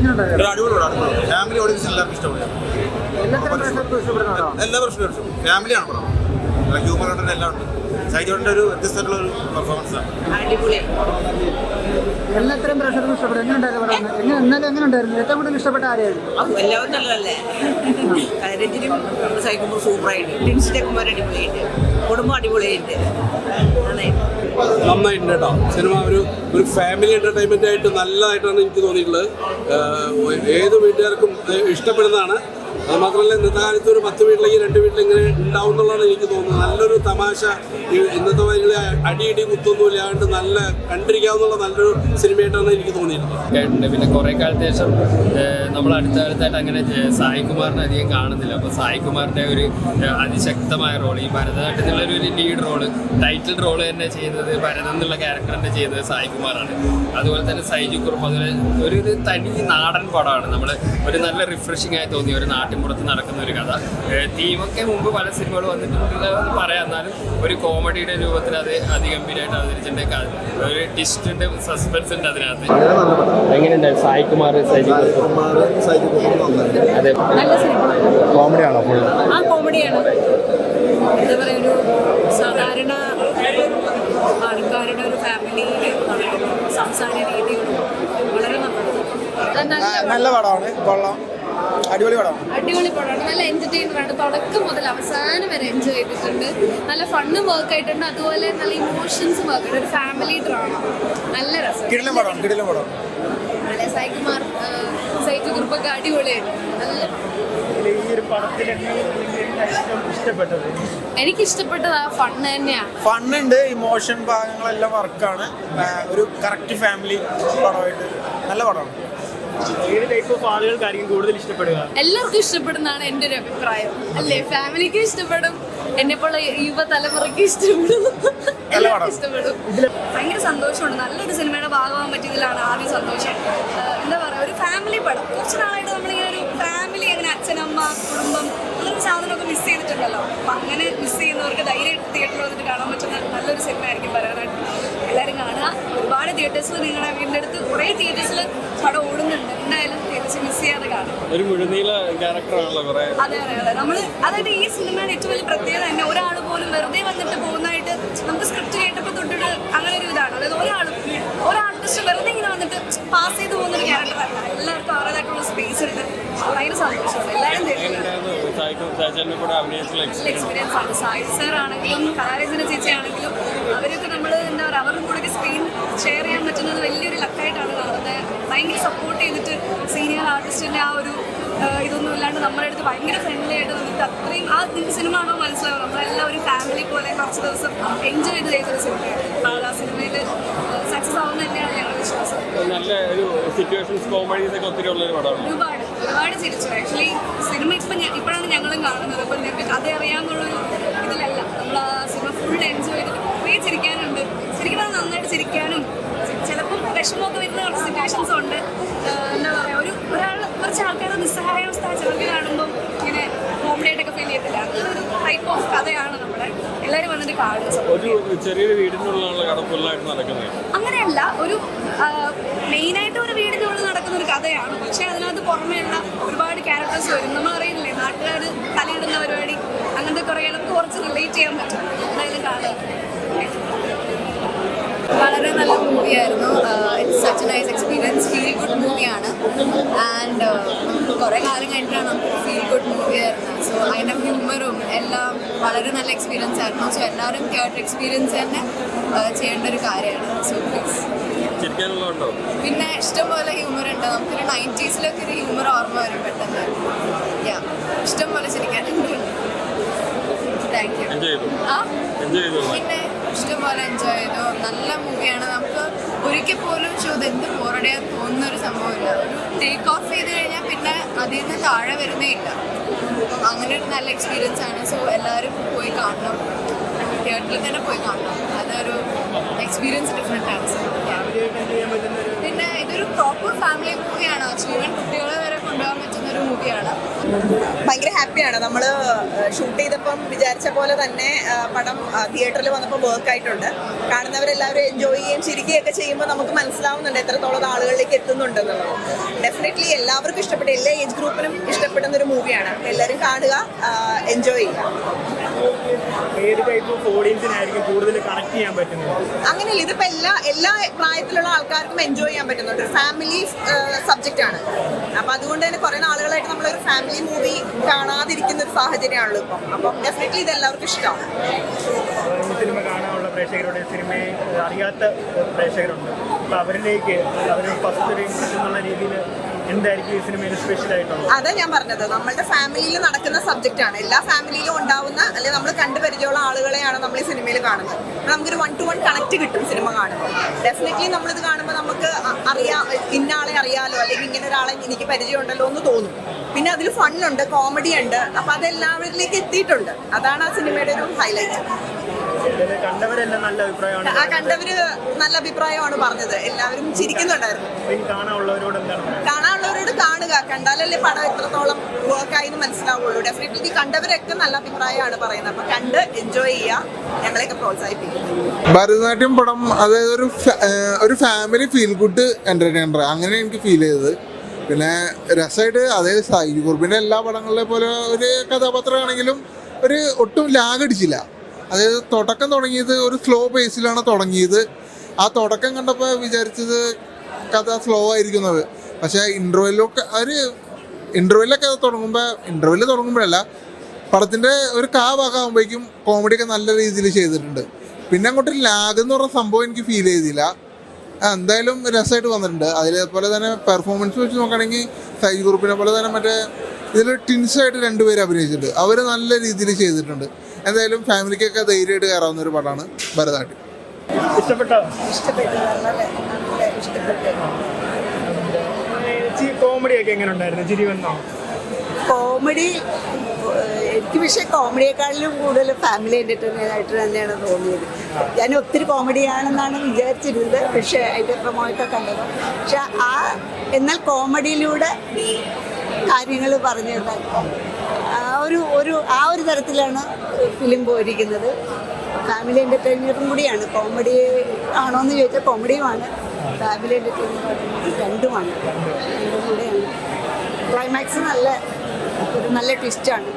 എങ്ങനെയുണ്ടായിരുന്നു ഒരു അടിപൊളി പടം ഫാമിലി ഓഡിയൻസ് എല്ലാവർക്കും പടമാണ് എല്ലാ പ്രശ്നവും ഫാമിലിയാണ് പടം ഹ്യൂമർ കണ്ടന്റ് എല്ലാം ഉണ്ട്. സൈജോന്റെ ഒരു വ്യത്യസ്തമായിട്ടുള്ള ഒരു പെർഫോമൻസ് ആണ്. എല്ലാത്തരം പ്രേക്ഷകർക്കും ഇഷ്ടപ്പെടും. എങ്ങനെയുണ്ടായിരുന്നു എന്നാലും എങ്ങനെ ഉണ്ടായിരുന്നു? ഏറ്റവും കൂടുതൽ ഇഷ്ടപ്പെട്ട ആരെയായിരുന്നു എല്ലാവരും നല്ലതല്ലേ? രഞ്ജിനും സൈക്കുമ്പോൾ സൂപ്പറായിട്ട് ലിൻസിന്റെ കുമാരൻ അടിപൊളിയായിട്ട്. കുടുംബം അടിപൊളിയായിട്ട്. നന്നായി. നന്നായിട്ടുണ്ട് സിനിമ ഒരു ഒരു ഫാമിലി എന്റർടൈൻമെന്റ് ആയിട്ട് നല്ലതായിട്ടാണ് എനിക്ക് തോന്നിയിട്ടുള്ളത്. ഏത് വീട്ടുകാർക്കും ഇഷ്ടപ്പെടുന്നതാണ്. അത് മാത്രമല്ല ഇന്നത്തെ കാലത്ത് ഒരു പത്ത് വീട്ടിലെങ്കിൽ രണ്ട് വീട്ടിലെങ്ങനെ ഉണ്ടാവും എന്നുള്ളതാണ് എനിക്ക് തോന്നുന്നത്. നല്ലൊരു തമാശ. ഇന്നത്തെ വരികളെ അടിയിടി കുത്തൊന്നും ഇല്ലാണ്ട് നല്ല കണ്ടിരിക്കാവുന്ന നല്ലൊരു സിനിമയായിട്ടാണ് എനിക്ക് തോന്നിയിട്ടുള്ളത്. പിന്നെ കുറേ കാലത്തിന് ശേഷം നമ്മൾ അടുത്ത കാലത്തായിട്ട് അങ്ങനെ സായികുമാറിനെ സായി കുമാറിനെ അധികം കാണുന്നില്ല. അപ്പോൾ സായി കുമാറിന്റെ ഒരു അതിശക്തമായ റോൾ ഈ ഭരതനാട്യത്തിലുള്ള ഒരു ലീഡ് റോൾ ടൈറ്റിൽ റോൾ തന്നെ ചെയ്യുന്നത് ഭരതൻ എന്നുള്ള ക്യാരക്ടർ തന്നെ ചെയ്യുന്നത് സായി കുമാറാണ്. അതുപോലെ തന്നെ സൈജു കുറുപ്പ് അതുപോലെ ഒരു തനി നാടൻ പടമാണ്. നമ്മൾ ഒരു നല്ല റിഫ്രഷിംഗ് ആയി തോന്നിയ ഒരു നാട്ടിൻപുറത്ത് നടക്കുന്ന ഒരു കഥ തീമൊക്കെ മുമ്പ് പല സിനിമകൾ വന്നിട്ടുണ്ടെന്ന് പറയാം. എന്നാലും ഒരു കോമഡിയുടെ രൂപത്തിൽ അത് അതിഗംഭീരമായിട്ട് അവതരിച്ചിട്ടുണ്ട്. ഒരു ഒരു ടിസ്റ്റുണ്ട് സസ്പെൻസ് ഉണ്ട് അതിനകത്ത്. എങ്ങനെയുണ്ടായിരുന്നു സായി കുമാർ അതെ. നല്ല സിനിമ. കോമഡിയാണോ ഫുൾ ആ കോമഡിയാണ്. എന്താ പറയുക ഒരു സാധാരണ ആൾക്കാരുടെ ഒരു ഫാമിലിയിൽ സംസാര രീതികളും വളരെ നല്ലതാണ് നല്ല പടമാണ്. കൊള്ളാം. അടിപൊളി പടമാണ് അടിപൊളി പടമാണ്. നല്ല എന്റർടൈൻമെന്റ് ആണ്. തുടക്കം മുതൽ അവസാനം വരെ എൻജോയ് ചെയ്തിട്ടുണ്ട്. നല്ല ഫണ്ണും വർക്ക് ആയിട്ടുണ്ട്. അതുപോലെ നല്ല ഇമോഷൻസും വർക്ക് ആയിട്ടുണ്ട്. ഒരു ഫാമിലി ഡ്രാമ നല്ല രസം. കിടിലം പടം കിടിലം പടം. നല്ല സൈകുമാർ സൈജു ഗ്രൂപ്പൊക്കെ അടിപൊളിയായിട്ട്. നല്ല എനിക്ക് ഇഷ്ടപ്പെട്ടത് ആ ഫണ്ണ് തന്നെയാണ്. ഫണ്ണുണ്ട് ഇമോഷൻ ഭാഗങ്ങളെല്ലാം വർക്കാണ് ഒരു കറക്റ്റ് ഫാമിലി പടമായിട്ട്. നല്ല പടമാണ്. എല്ലാവർക്കും ഇഷ്ടപ്പെടുന്നതാണ് എന്റെ ഒരു അഭിപ്രായം. അല്ലേ? ഫാമിലിക്ക് ഇഷ്ടപ്പെടും. എന്നെ പോലെ യുവതലമുറയ്ക്ക് ഇഷ്ടപ്പെടും. എല്ലാവർക്കും ഇഷ്ടപ്പെടും. ഭയങ്കര സന്തോഷമുണ്ട്. നല്ലൊരു സിനിമയുടെ ഭാഗമാകാൻ പറ്റിയതിലാണ് ആദ്യം സന്തോഷം. എന്താ പറയാ ഒരു ഫാമിലി പടം. കുറച്ച് നാളായിട്ട് നമ്മളിങ്ങനെ ഒരു ഫാമിലി അങ്ങനെ അച്ഛനമ്മ കുടുംബം അങ്ങനത്തെ സാധനമൊക്കെ മിസ് ചെയ്തിട്ടുണ്ടല്ലോ. അപ്പം അങ്ങനെ മിസ് ചെയ്യുന്നവർക്ക് ധൈര്യമായിട്ട് തിയേറ്ററിൽ വന്നിട്ട് കാണാൻ പറ്റുന്ന നല്ലൊരു സിനിമ ആയിരിക്കും പറയാനായിട്ട്. എല്ലാവരും കാണുക. ഒരുപാട് തിയേറ്റേഴ്സിൽ നിങ്ങളുടെ വീടിന്റെ അടുത്ത് കുറേ തിയേറ്റേഴ്സിൽ പടം ഓടുന്നുണ്ട്. എന്തായാലും തിയേറ്റേഴ്സ് മിസ് ചെയ്യാതെ കാണും ഒരു മുഴുനീള ക്യാരക്ടറാണല്ലോ കുറെ. അതെ അതെ അതെ. നമ്മൾ അതായത് ഈ സിനിമയുടെ ഏറ്റവും വലിയ പ്രത്യേകത തന്നെ ഒരാൾ പോലും വെറുതെ വന്നിട്ട് പോകുന്നതായിട്ട് നമുക്ക് സ്ക്രിപ്റ്റ് കേട്ടപ്പോൾ തൊട്ടിട്ട് അങ്ങനെ ഒരു ഇതാണ് അതായത് ഒരാൾ ഒരാർട്ടിസ്റ്റ് വെറുതെ ഇങ്ങനെ വന്നിട്ട് പാസ് ചെയ്ത് പോകുന്ന ഒരു ക്യാരക്ടറല്ല എല്ലാവർക്കും അവരുടേതായിട്ടുള്ള സ്പേസ് ഉണ്ട്. ഭയങ്കര സന്തോഷമാണ് എല്ലാവരും എക്സ്പീരിയൻസ് ആണ്. സായി സാർ ആണെങ്കിലും കലാരഞ്ജന ചേച്ചി ആണെങ്കിലും അവരൊക്കെ നമ്മൾ എന്താ പറയുക അവരുടെ കൂടെ സ്ക്രീൻ ഷെയർ ചെയ്യാൻ പറ്റുന്നത് വലിയൊരു ലക്കായിട്ടാണ് കാണുന്നത്. ഭയങ്കര സപ്പോർട്ട് ചെയ്തിട്ട് സീനിയർ ആർട്ടിസ്റ്റിന്റെ ആ ഒരു ഇതൊന്നും ഇല്ലാണ്ട് നമ്മുടെ അടുത്ത് ഭയങ്കര ഫ്രണ്ട്ലി ആയിട്ട് നിന്നിട്ട് അത്രയും ആ സിനിമ ആണോ മനസ്സിലാവും നമ്മളെല്ലാം ഒരു ഫാമിലി പോലെ കുറച്ച് ദിവസം എൻജോയ് ചെയ്ത് ചെയ്തൊരു സിനിമയാണ് ആ സിനിമയിൽ സക്സസ് ആവുന്ന തന്നെയാണ് നല്ല ഒരു സിറ്റുവേഷൻസ് കോമഡീസ് ഒക്കെ ഒത്തിരി ഉള്ള ഒരു പടമാണ്. ഒരുപാട് ഒരുപാട് ചിരിച്ചു. ആക്ച്വലി സിനിമ ഇപ്പൊ ഇപ്പോഴാണ് ഞങ്ങളും കാണുന്നത്. അപ്പൊ ഞങ്ങൾക്ക് കഥ അറിയാമെന്നുള്ളൊരു ഇതിലല്ല. നമ്മൾ ആ സിനിമ ഫുൾ എൻജോയ് ചെയ്തിട്ട് കുറേ ചിരിക്കാനുണ്ട്. ശരിക്കും പറഞ്ഞാൽ നന്നായിട്ട് ചിരിക്കാനും ചിലപ്പം വിഷമമൊക്കെ വരുന്ന കുറച്ച് സിറ്റുവേഷൻസ് ഉണ്ട്. എന്താ പറയാ ഒരു ഒരാൾ കുറച്ച് ആൾക്കാരെ നിസ്സഹായാവസ്ഥ ചിലർക്ക് കാണുമ്പോൾ ഇങ്ങനെ കോമഡി ആയിട്ടൊക്കെ ഫീൽ ചെയ്യത്തില്ല. അങ്ങനെ ഒരു ടൈപ്പ് ഓഫ് കഥയാണ് നമ്മുടെ എല്ലാവരും വന്നിട്ട് കാണുന്നത് ഒരു ചെറിയൊരു വീടിനുള്ളിലുള്ള കഥ ഫുള്ളായിട്ട് നടക്കുന്നത്. അങ്ങനെയല്ല ഒരു മെയിനായിട്ട് ഒരു വീടിനുള്ളിൽ നടക്കുന്ന ഒരു കഥയാണ്. പക്ഷെ അതിനകത്ത് പുറമേയുള്ള ഒരുപാട് ക്യാരക്ടേഴ്സ് വരും. നമ്മൾ അറിയില്ലേ നാട്ടുകാർ തലയിടുന്ന പരിപാടി അങ്ങനത്തെ കുറേ നമുക്ക് കുറച്ച് റിലേറ്റ് ചെയ്യാൻ പറ്റും. എന്തായാലും കാണുക വളരെ നല്ല മൂവിയായിരുന്നു it's such nice experience feel good മൂവിയാണ് ആൻഡ് കുറേ കാലം കഴിഞ്ഞിട്ടാണ് നമുക്ക് ഫീൽ ഗുഡ് മൂവി ആയിരുന്നത് സോ അതിന്റെ ഹ്യൂമറും എല്ലാം വളരെ നല്ല എക്സ്പീരിയൻസ് ആയിരുന്നു. സോ എല്ലാവരും കേട്ട എക്സ്പീരിയൻസ് തന്നെ ചെയ്യേണ്ട ഒരു കാര്യമാണ്. സോ പ്ലീസ് പിന്നെ ഇഷ്ടംപോലെ ഹ്യൂമർ ഉണ്ട്. നമുക്കൊരു നയന്റീസിലൊക്കെ ഒരു ഹ്യൂമർ ഓർമ്മ വരും പെട്ടെന്ന്. യാ ഇഷ്ടംപോലെ ചിരിക്കാനുണ്ട് താങ്ക് യു ആ? പിന്നെ ഇഷ്ടംപോലെ എൻജോയ് ചെയ്തു. നല്ല മൂവിയാണ് നമുക്ക് ഒരിക്കൽ പോലും ഷോ എന്ത് ബോറടിയാൻ തോന്നുന്ന ഒരു സംഭവമില്ല. ഒരു ടേക്ക് ഓഫ് ചെയ്ത് കഴിഞ്ഞാൽ പിന്നെ അതിൽ നിന്ന് താഴെ വരുന്നേ ഇല്ല. അപ്പം അങ്ങനെ ഒരു നല്ല എക്സ്പീരിയൻസ് ആണ്. സോ എല്ലാവരും പോയി കാണണം. തിയേറ്ററിൽ തന്നെ പോയി കാണണം. അതൊരു എക്സ്പീരിയൻസ് ഡിഫറെന്റ് ആണ്. സോ പിന്നെ ഇതൊരു പ്രോപ്പർ ഫാമിലി മൂവിയാണ് ഈവൻ കുട്ടികളെ വരെ കൊണ്ടുപോകാൻ പറ്റുന്ന ഒരു മൂവിയാണ് ഭയങ്കര ഹാപ്പിയാണ്. നമ്മൾ ഷൂട്ട് ചെയ്തപ്പം വിചാരിച്ച പോലെ തന്നെ പടം തിയേറ്ററിൽ വന്നപ്പോൾ വർക്ക് ആയിട്ടുണ്ട്. കാണുന്നവരെല്ലാവരും എൻജോയ് ചെയ്യുകയും ചിരിക്കുകയൊക്കെ ചെയ്യുമ്പോൾ നമുക്ക് മനസ്സിലാവുന്നുണ്ട് എത്രത്തോളം ആളുകളിലേക്ക് എത്തുന്നുണ്ടെന്നുള്ളത് ഡെഫിനറ്റ്ലി എല്ലാവർക്കും ഇഷ്ടപ്പെട്ട എല്ലാ ഏജ് ഗ്രൂപ്പിനും ഇഷ്ടപ്പെടുന്ന ഒരു മൂവിയാണ് എല്ലാവരും കാണുക എൻജോയ് ചെയ്യുക. അങ്ങനെയല്ല ഇതിപ്പോ എല്ലാ എല്ലാ പ്രായത്തിലുള്ള ആൾക്കാർക്കും എൻജോയ് ചെയ്യാൻ പറ്റുന്നുണ്ട്. ഫാമിലി സബ്ജക്റ്റ് ആണ്. അപ്പൊ അതുകൊണ്ട് തന്നെ കുറെ ഫാമിലി മൂവി കാണാതിരിക്കുന്ന ഒരു സാഹചര്യമാണല്ലോ ഇപ്പം. അപ്പം ഡെഫിനറ്റ്ലി ഇത് എല്ലാവർക്കും ഇഷ്ടമാണ്. സിനിമ കാണാനുള്ള പ്രേക്ഷകരുടെ സിനിമയെ അറിയാത്ത പ്രേക്ഷകരുണ്ട്. അപ്പോൾ അവരിലേക്ക് അവർ ഫസ്റ്റ് എന്നുള്ള രീതിയിൽ എന്തായിരിക്കും ഈ സിനിമയിൽ സ്പെഷ്യൽ ആയിട്ടുള്ളത്? അതാ ഞാൻ പറഞ്ഞത്. നമ്മളുടെ ഫാമിലിയിൽ നടക്കുന്ന സബ്ജക്റ്റ് ആണ്. എല്ലാ ഫാമിലിയിലും ഉണ്ടാവുന്ന അല്ലെങ്കിൽ നമ്മൾ കണ്ടു പരിചയമുള്ള ആളുകളെയാണ് നമ്മൾ ഈ സിനിമയിൽ കാണുന്നത്. അപ്പോൾ നമുക്കൊരു വൺ ടു വൺ കണക്ട് കിട്ടും സിനിമ കാണുമ്പോൾ. ഡെഫിനറ്റ്ലി നമ്മളിത് കാണുമ്പോൾ നമുക്ക് അറിയാം ഇന്ന ആളെ അറിയാലോ അല്ലെങ്കിൽ ഇങ്ങനെ ഒരാളെ എനിക്ക് പരിചയമുണ്ടല്ലോ എന്ന് തോന്നും. പിന്നെ അതിൽ ഫണ്ണുണ്ട് കോമഡി ഉണ്ട്. അപ്പോൾ അത് എല്ലാവരിലേക്ക് എത്തിയിട്ടുണ്ട്. അതാണ് ആ സിനിമയുടെ ഒരു ഹൈലൈറ്റ് കണ്ടവരെല്ലാം നല്ല അഭിപ്രായമാണ് ആ കണ്ടവര് നല്ല അഭിപ്രായമാണ് പറഞ്ഞത്. എല്ലാവരും ചിരിക്കുന്നുണ്ടായിരുന്നു. കാണാനുള്ളവരോട് എന്താണ് കണ്ടാലല്ലേ പടം എത്രത്തോളം വർക്കായി മനസ്സിലാവുള്ളൂ. ഡെഫിനറ്റ്ലി കണ്ടവരൊക്കെ നല്ല അഭിപ്രായമാണ് പറയുന്നത്. അപ്പൊ കണ്ട് എൻജോയ് ചെയ്യുക ഞങ്ങളെയൊക്കെ പ്രോത്സാഹിപ്പിക്കും ഭരതനാട്യം പടം അതായത് ഒരു ഒരു ഫാമിലി ഫീൽ ഗുഡ് എന്റർടൈനർ അങ്ങനെ എനിക്ക് ഫീൽ ചെയ്തത്. പിന്നെ രസമായിട്ട് അതായത് സായി കുറുപ്പിന്റെ എല്ലാ പടങ്ങളിലെ പോലെ ഒരു കഥാപാത്രമാണെങ്കിലും ഒരു ഒട്ടും ലാഗ് അടിച്ചില്ല. അതായത് തുടക്കം തുടങ്ങിയത് ഒരു സ്ലോ പേസിലാണ് തുടങ്ങിയത്. ആ തുടക്കം കണ്ടപ്പോൾ വിചാരിച്ചത് കഥ സ്ലോ ആയിരിക്കുന്നത്. പക്ഷേ ഇന്റർവെല്ലൊക്കെ അവർ ഇന്റർവെല്ലൊക്കെ തുടങ്ങുമ്പോൾ ഇന്റർവെല്ല് തുടങ്ങുമ്പോഴല്ല പടത്തിന്റെ ഒരു കാ ഭാഗമാകുമ്പോഴേക്കും കോമഡിയൊക്കെ നല്ല രീതിയിൽ ചെയ്തിട്ടുണ്ട്. പിന്നെ അങ്ങോട്ട് ലാഗ് എന്ന് പറഞ്ഞ സംഭവം എനിക്ക് ഫീൽ ചെയ്തില്ല. എന്തായാലും രസമായിട്ട് വന്നിട്ടുണ്ട്. അതിലേപോലെ തന്നെ പെർഫോമൻസ് വെച്ച് നോക്കുകയാണെങ്കിൽ സൈജ് ഗ്രൂപ്പിനെ പോലെ തന്നെ മറ്റേ ഇതിൽ ടിൻസായിട്ട് രണ്ടുപേര് അഭിനയിച്ചിട്ടുണ്ട്. അവർ നല്ല രീതിയിൽ ചെയ്തിട്ടുണ്ട്. എന്തായാലും ഫാമിലിക്കൊക്കെ ധൈര്യമായിട്ട് കയറാവുന്ന ഒരു പടമാണ് ഭരതനാട്യം. ഇഷ്ടപ്പെട്ടോ. കോമഡിയൊക്കെ എങ്ങനെ ഉണ്ടായിരുന്നു? ചിരി വന്നോ? കോമഡി എനിക്ക് പക്ഷേ കോമഡിയെക്കാളിലും കൂടുതൽ ഫാമിലി എന്റർടൈൻമെന്റ് ആയിട്ട് തന്നെയാണ് തോന്നിയത്. ഞാൻ ഒത്തിരി കോമഡിയാണെന്നാണ് വിചാരിച്ചിരുന്നത്. പക്ഷേ അതിന്റെ പ്രമോയൊക്കെ കണ്ടത്. പക്ഷെ ആ എന്നാൽ കോമഡിയിലൂടെ കാര്യങ്ങൾ പറഞ്ഞു തന്നെ ആ ഒരു ഒരു ആ ഒരു തരത്തിലാണ് ഫിലിം പോയിരിക്കുന്നത്. ഫാമിലി എന്റർടൈനറും കൂടിയാണ്. കോമഡി ആണോ എന്ന് ചോദിച്ചാൽ കോമഡിയുമാണ് ഫാമിലി എന്റർടൈനർ രണ്ടുമാണ്. രണ്ടും കൂടെയാണ്. ക്ലൈമാക്സ് നല്ല ഒരു നല്ല ട്വിസ്റ്റാണ്